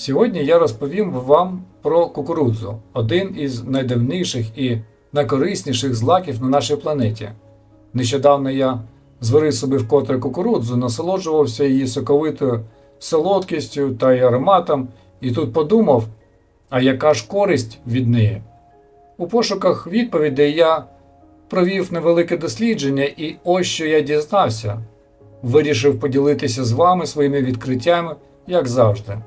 Сьогодні я розповім вам про кукурудзу, один із найдавніших і найкорисніших злаків на нашій планеті. Нещодавно я зварив собі вкотре кукурудзу, насолоджувався її соковитою солодкістю та й ароматом, і тут подумав, а яка ж користь від неї? У пошуках відповідей я провів невелике дослідження, і ось що я дізнався. Вирішив поділитися з вами своїми відкриттями, як завжди.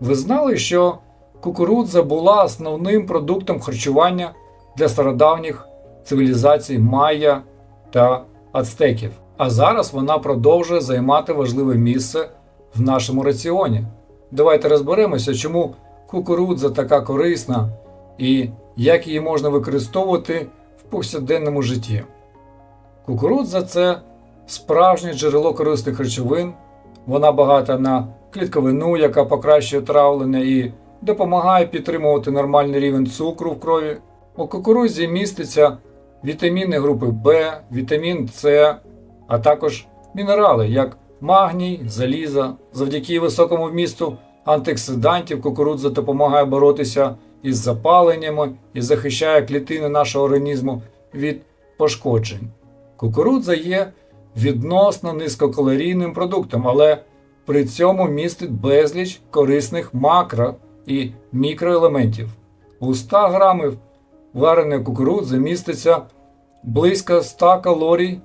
Ви знали, що кукурудза була основним продуктом харчування для стародавніх цивілізацій майя та ацтеків, а зараз вона продовжує займати важливе місце в нашому раціоні. Давайте розберемося, чому кукурудза така корисна і як її можна використовувати в повсякденному житті. Кукурудза це справжнє джерело корисних речовин, вона багата на клітковину, яка покращує травлення і допомагає підтримувати нормальний рівень цукру в крові. У кукурудзі міститься вітаміни групи В, вітамін С, а також мінерали, як магній, заліза. Завдяки високому вмісту антиоксидантів кукурудза допомагає боротися із запаленнями і захищає клітини нашого організму від пошкоджень. Кукурудза є відносно низькокалорійним продуктом, але при цьому містить безліч корисних макро і мікроелементів. У 100 грамів вареної кукурудзи міститься близько 100 калорій,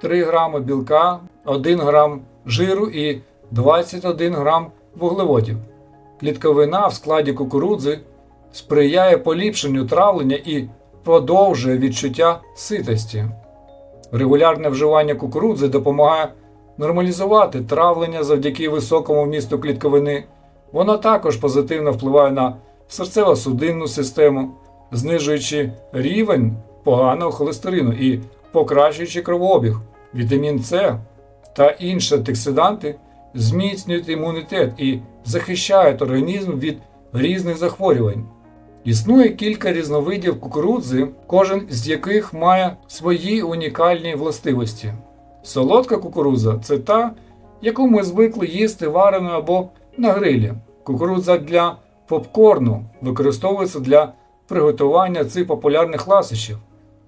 3 грами білка, 1 грам жиру і 21 грам вуглеводів. Клітковина в складі кукурудзи сприяє поліпшенню травлення і продовжує відчуття ситості. Регулярне вживання кукурудзи допомагає нормалізувати травлення завдяки високому вмісту клітковини. Воно також позитивно впливає на серцево-судинну систему, знижуючи рівень поганого холестерину і покращуючи кровообіг. Вітамін С та інші антиоксиданти зміцнюють імунітет і захищають організм від різних захворювань. Існує кілька різновидів кукурудзи, кожен з яких має свої унікальні властивості. Солодка кукурудза це та, яку ми звикли їсти вареною або на грилі. Кукурудза для попкорну використовується для приготування цих популярних ласощів.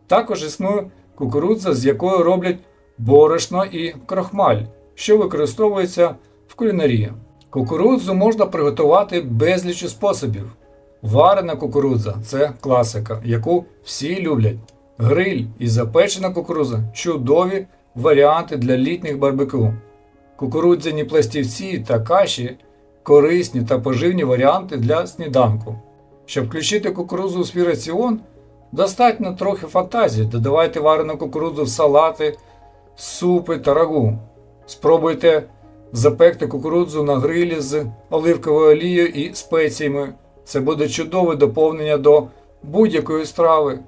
Також існує кукурудза, з якої роблять борошно і крохмаль, що використовується в кулінарії. Кукурудзу можна приготувати безліч способів. Варена кукурудза це класика, яку всі люблять. Гриль і запечена кукурудза чудові варіанти для літніх барбекю. Кукурудзяні пластівці та каші корисні та поживні варіанти для сніданку. Щоб включити кукурудзу у свій раціон, достатньо трохи фантазії. Додавайте варену кукурудзу в салати, супи та рагу. Спробуйте запекти кукурудзу на грилі з оливковою олією і спеціями. Це буде чудове доповнення до будь-якої страви.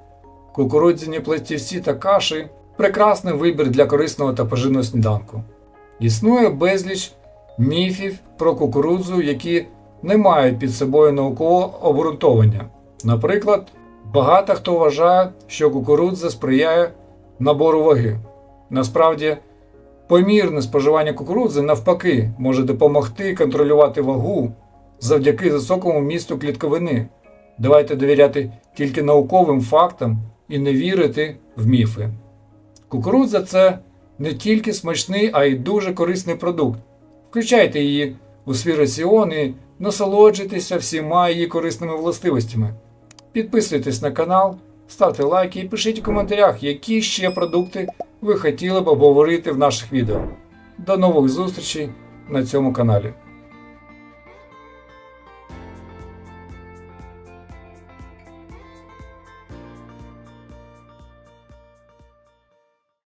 Кукурудзяні пластівці та каші прекрасний вибір для корисного та поживного сніданку. Існує безліч міфів про кукурудзу, які не мають під собою наукового обґрунтовання. Наприклад, багато хто вважає, що кукурудза сприяє набору ваги. Насправді, помірне споживання кукурудзи навпаки може допомогти контролювати вагу завдяки високому місту клітковини. Давайте довіряти тільки науковим фактам і не вірити в міфи. Кукурудза це не тільки смачний, а й дуже корисний продукт. Включайте її у свій раціон і насолоджуйтеся всіма її корисними властивостями. Підписуйтесь на канал, ставте лайки і пишіть у коментарях, які ще продукти ви хотіли б обговорити в наших відео. До нових зустрічей на цьому каналі.